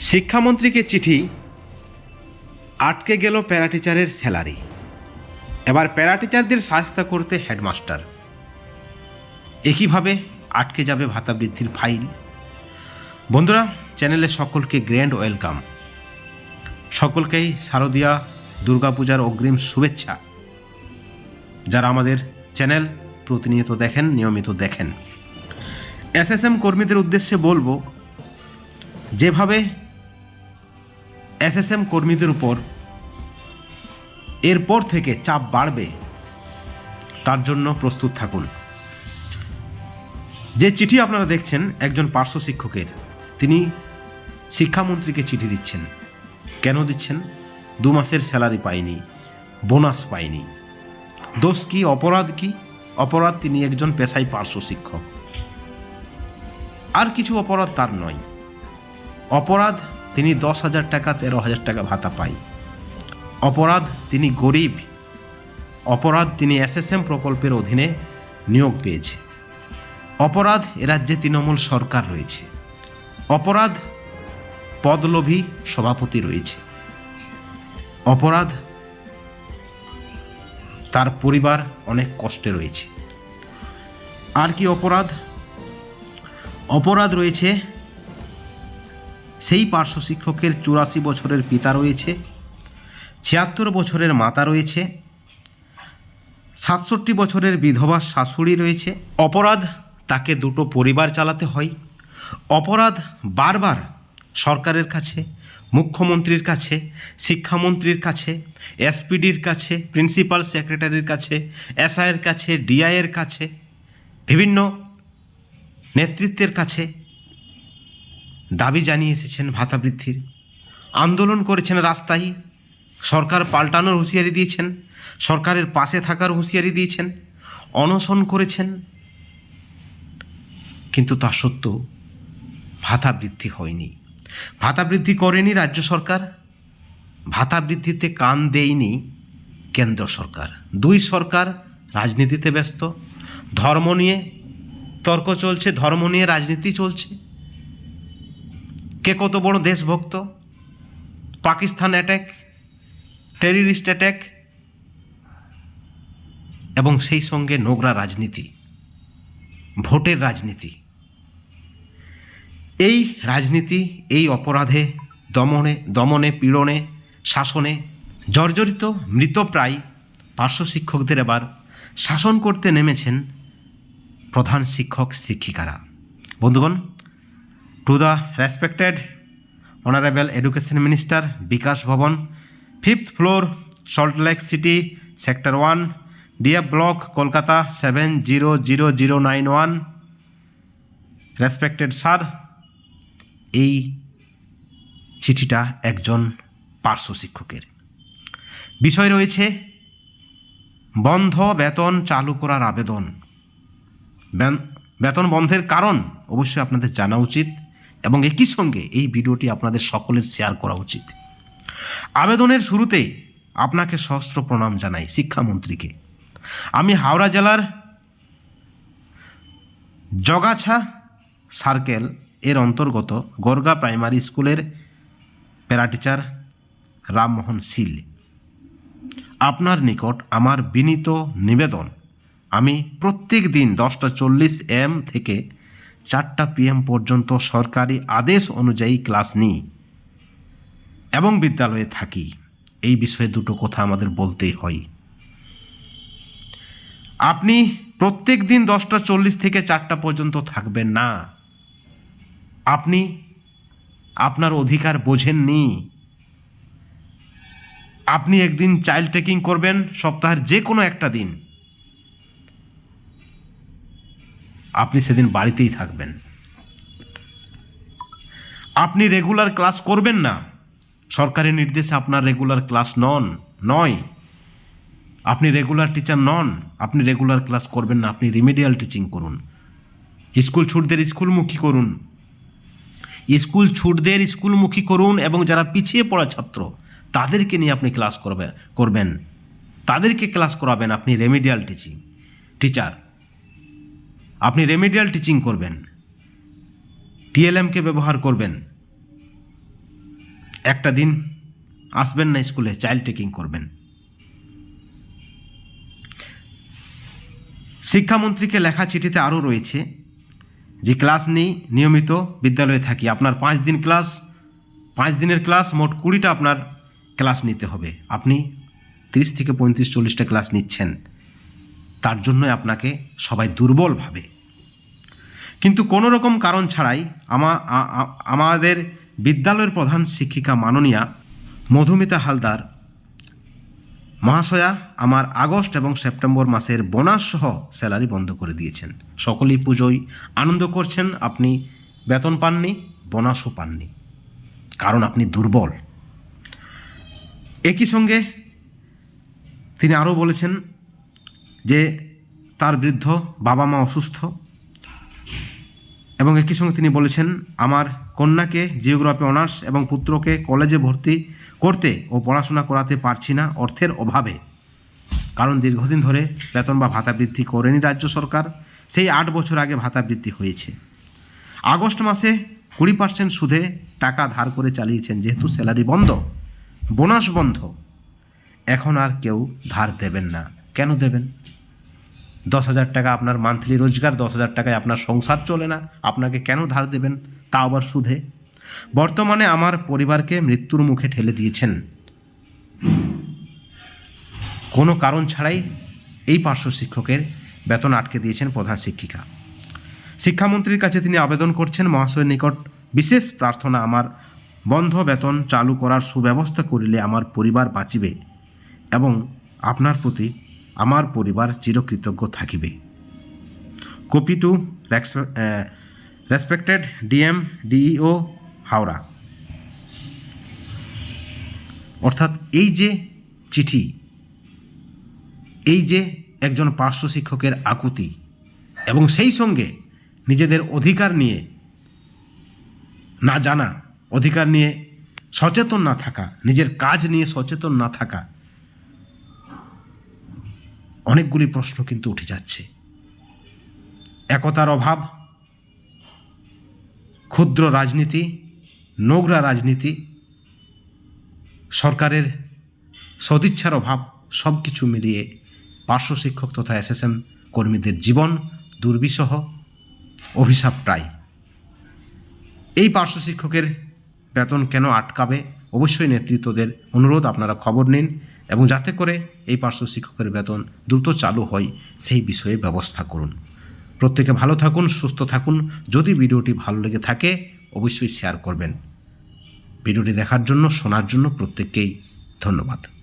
শিক্ষামন্ত্রীকে চিঠি, আটকে গেল প্যারাটিচারের স্যালারি। এবার প্যারাটিচারদের সাহায্য করতে হেডমাস্টার। একইভাবে আটকে যাবে ভাতা বৃদ্ধির ফাইল। বন্ধুরা, চ্যানেলে সকলকে গ্র্যান্ড ওয়েলকাম। সকলকেই শারদীয়া দুর্গাপূজার অগ্রিম শুভেচ্ছা। যারা আমাদের চ্যানেল প্রতিনিয়ত দেখেন, নিয়মিত দেখেন। এসএসএম কর্মীদের উদ্দেশ্যে বলব, যেভাবে এসএসএম কর্মীদের উপর এরপর থেকে চাপ বাড়বে। তার জন্য প্রস্তুত থাকুন। যে চিঠি আপনারা দেখছেন, একজন পার্শ্ব শিক্ষকের, তিনি শিক্ষামন্ত্রীকে চিঠি দিচ্ছেন। কেন দিচ্ছেন? দু মাসের স্যালারি পায়নি, বোনাস পায়নি। দোষ কি, অপরাধ কি? অপরাধ তিনি একজন পেশায় পার্শ্ব শিক্ষক। আর কিছু অপরাধ তার নয়। অপরাধ তিনি দশ হাজার টাকা, তেরো হাজার টাকা ভাতা পায়। অপরাধ, তিনি গরিব। অপরাধ, তিনি এসএসএম প্রকল্পের অধীনে নিয়োগ পেয়েছে। অপরাধ রাজ্যে তৃণমূল সরকার রয়েছে। অপরাধ, পদলোভী সভাপতি রয়েছে। অপরাধ, তার পরিবার অনেক কষ্টে রয়েছে। আর কি অপরাধ? অপরাধ রয়েছে সেই পার্শ্ব শিক্ষকের চুরাশি বছরের পিতা রয়েছে, ছিয়াত্তর বছরের মাতা রয়েছে, সাতষট্টি বছরের বিধবা শাশুড়ি রয়েছে। অপরাধ, তাকে দুটো পরিবার চালাতে হয়। অপরাধ বারবার সরকারের কাছে, মুখ্যমন্ত্রীর কাছে, শিক্ষামন্ত্রীর কাছে, এসপিডির কাছে, প্রিন্সিপাল সেক্রেটারির কাছে, এসআইয়ের কাছে, ডিআইয়ের কাছে, বিভিন্ন নেতৃত্বের কাছে দাবি জানিয়ে এসেছেন ভাতা বৃদ্ধির। আন্দোলন করেছেন রাস্তায় সরকার পাল্টানোর হুঁশিয়ারি দিয়েছেন। সরকারের পাশে থাকার হুঁশিয়ারি দিয়েছেন। অনশন করেছেন। কিন্তু তা সত্ত্বেও ভাতা বৃদ্ধি হয়নি। ভাতা বৃদ্ধি করেনি রাজ্য সরকার। ভাতা বৃদ্ধিতে কান দেয়নি কেন্দ্র সরকার। দুই সরকার রাজনীতিতে ব্যস্ত। ধর্ম নিয়ে তর্ক চলছে, ধর্ম নিয়ে রাজনীতি চলছে। কে কত বড় দেশভক্ত? পাকিস্তান অ্যাট্যাক টেরিস্ট অ্যাট্যাক এবং সেই সঙ্গে নোংরা রাজনীতি, ভোটের রাজনীতি। এই রাজনীতি, এই অপরাধে দমনে দমনে, পীড়নে, শাসনে জর্জরিত মৃতপ্রায় পার্শ্ব শিক্ষকদের এবার শাসন করতে নেমেছেন প্রধান শিক্ষক, শিক্ষিকারা। বন্ধুগণ to the respected honourable education minister Bikash Bhavan fifth floor Salt Lake city sector one DF block Kolkata seven zero zero zero nine one respected sir এই চিঠিটা একজন পার্শ্ব শিক্ষকের। বিষয় রয়েছে, বন্ধ বেতন চালু করার আবেদন। বেতন বন্ধের কারণ অবশ্যই আপনাদের জানা উচিত। এবং একই সঙ্গে এই ভিডিওটি আপনাদের সকলের শেয়ার করা উচিত। আবেদনের শুরুতে আপনাকে সহস্র প্রণাম জানাই শিক্ষামন্ত্রীকে। আমি হাওড়া জেলার জগাছা সার্কেল এর অন্তর্গত গর্গা প্রাইমারি স্কুলের প্যারাটিচার রামমোহন শীল। আপনার নিকট আমার বিনীত নিবেদন, আমি প্রত্যেক দিন দশটা চল্লিশ এম থেকে চারটা পিএম পর্যন্ত সরকারি আদেশ অনুযায়ী ক্লাস নিই এবং বিদ্যালয়ে থাকি। এই বিষয়ে দুটো কথা আমাদের বলতেই হয়। আপনি প্রত্যেক দিন দশটা চল্লিশ থেকে চারটা পর্যন্ত থাকবেন না। আপনি আপনার অধিকার বোঝেননি। আপনি একদিন চাইল্ড টেকিং করবেন সপ্তাহের যে কোনো একটা দিন। আপনি সেদিন বাড়িতেই থাকবেন। আপনি রেগুলার ক্লাস করবেন না। সরকারি নির্দেশে আপনার রেগুলার ক্লাস নন, নয়। আপনি রেগুলার টিচার নন, আপনি রেগুলার ক্লাস করবেন না, আপনি রিমিডিয়াল টিচিং করুন। স্কুল ছুটদের স্কুলমুখী করুন। স্কুল ছুটদের স্কুলমুখী করুন এবং যারা পিছিয়ে পড়া ছাত্র, তাদেরকে নিয়ে আপনি ক্লাস করবে, করবেন। তাদেরকে ক্লাস করাবেন আপনি রেমিডিয়াল টিচিং টিচার আপনি রেমিডিয়াল টিচিং করবেন। টিএলএমকে ব্যবহার করবেন। একটা দিন আসবেন না স্কুলে চাইল্ড টেকিং করবেন। শিক্ষামন্ত্রীকে লেখা চিঠিতে আরও রয়েছে যে, ক্লাস নেই, নিয়মিত বিদ্যালয়ে থাকি। আপনার পাঁচ দিন ক্লাস, পাঁচ দিনের ক্লাস মোট কুড়িটা আপনার ক্লাস নিতে হবে। আপনি তিরিশ থেকে পঁয়ত্রিশ, চল্লিশটা ক্লাস নিচ্ছেন। তার জন্যই আপনাকে সবাই দুর্বল ভাবে। কিন্তু কোনো রকম কারণ ছাড়াই আমা আমাদের বিদ্যালয়ের প্রধান শিক্ষিকা মাননীয়া মধুমিতা হালদার, মহাশয়া আমার আগস্ট এবং সেপ্টেম্বর মাসের বোনাস সহ স্যালারি বন্ধ করে দিয়েছেন। সকলেই পুজোয় আনন্দ করছেন, আপনি বেতন পাননি, বোনাসও পাননি, কারণ আপনি দুর্বল। একই সঙ্গে তিনি আরও বলেছেন যে তার বৃদ্ধ বাবা মা অসুস্থ। এবং একই সঙ্গে তিনি বলেছেন, আমার কন্যাকে জিওগ্রাফি, অনার্স এবং পুত্রকে কলেজে ভর্তি করতে ও পড়াশোনা করাতে পারছি না অর্থের অভাবে। কারণ দীর্ঘদিন ধরে বেতন বা ভাতা বৃদ্ধি করেনি রাজ্য সরকার, সেই আট বছর আগে ভাতা বৃদ্ধি হয়েছে। আগস্ট মাসে কুড়ি পার্সেন্ট সুদে টাকা ধার করে চালিয়েছেন, যেহেতু স্যালারি বন্ধ, বোনাস বন্ধ। এখন আর কেউ ধার দেবেন না। কেন দেবেন? দশ হাজার টাকা আপনার মান্থলি রোজগার, দশ হাজার টাকায় আপনার সংসার চলে না। আপনাকে কেন ধার দেবেন? তা আবার সুদে বর্তমানে আমার পরিবারকে মৃত্যুর মুখে ঠেলে দিয়েছেন। কোনো কারণ ছাড়াই এই পার্শ্ব শিক্ষকের বেতন আটকে দিয়েছেন প্রধান শিক্ষিকা। শিক্ষামন্ত্রীর কাছে তিনি আবেদন করছেন, মহাশয়ের নিকট বিশেষ প্রার্থনা, আমার বন্ধ বেতন চালু করার সুব্যবস্থা করিলে আমার পরিবার বাঁচিবে এবং আপনার প্রতি আমার পরিবার চিরকৃতজ্ঞ থাকিবে। Copy to respected DM, DEO, Howrah. অর্থাৎ এই যে চিঠি, এই যে একজন পার্শ্ব শিক্ষকের আকুতি, এবং সেই সঙ্গে নিজেদের অধিকার নিয়ে না জানা, অধিকার নিয়ে সচেতন না থাকা, নিজের কাজ নিয়ে সচেতন না থাকা অনেকগুলি প্রশ্ন কিন্তু উঠে যাচ্ছে। একতার অভাব, ক্ষুদ্র রাজনীতি, নোংরা রাজনীতি, সরকারের সদিচ্ছার অভাব সব কিছু মিলিয়ে পার্শ্ব শিক্ষক তথা এসএসএম কর্মীদের জীবন দুর্বিষহ, অভিশাপ প্রায়। এই পার্শ্ব শিক্ষকের বেতন কেন আটকাবে? অবশ্যই নেতৃত্বদের অনুরোধ, আপনারা খবর নিন। এবং যাতে করে এই পার্শ্ব শিক্ষকের বেতন দ্রুত চালু হয়, সেই বিষয়ে ব্যবস্থা করুন। প্রত্যেকে ভালো থাকুন, সুস্থ থাকুন। যদি ভিডিওটি ভালো লেগে থাকে, অবশ্যই শেয়ার করবেন। ভিডিওটি দেখার জন্য, শোনার জন্য প্রত্যেককেই ধন্যবাদ।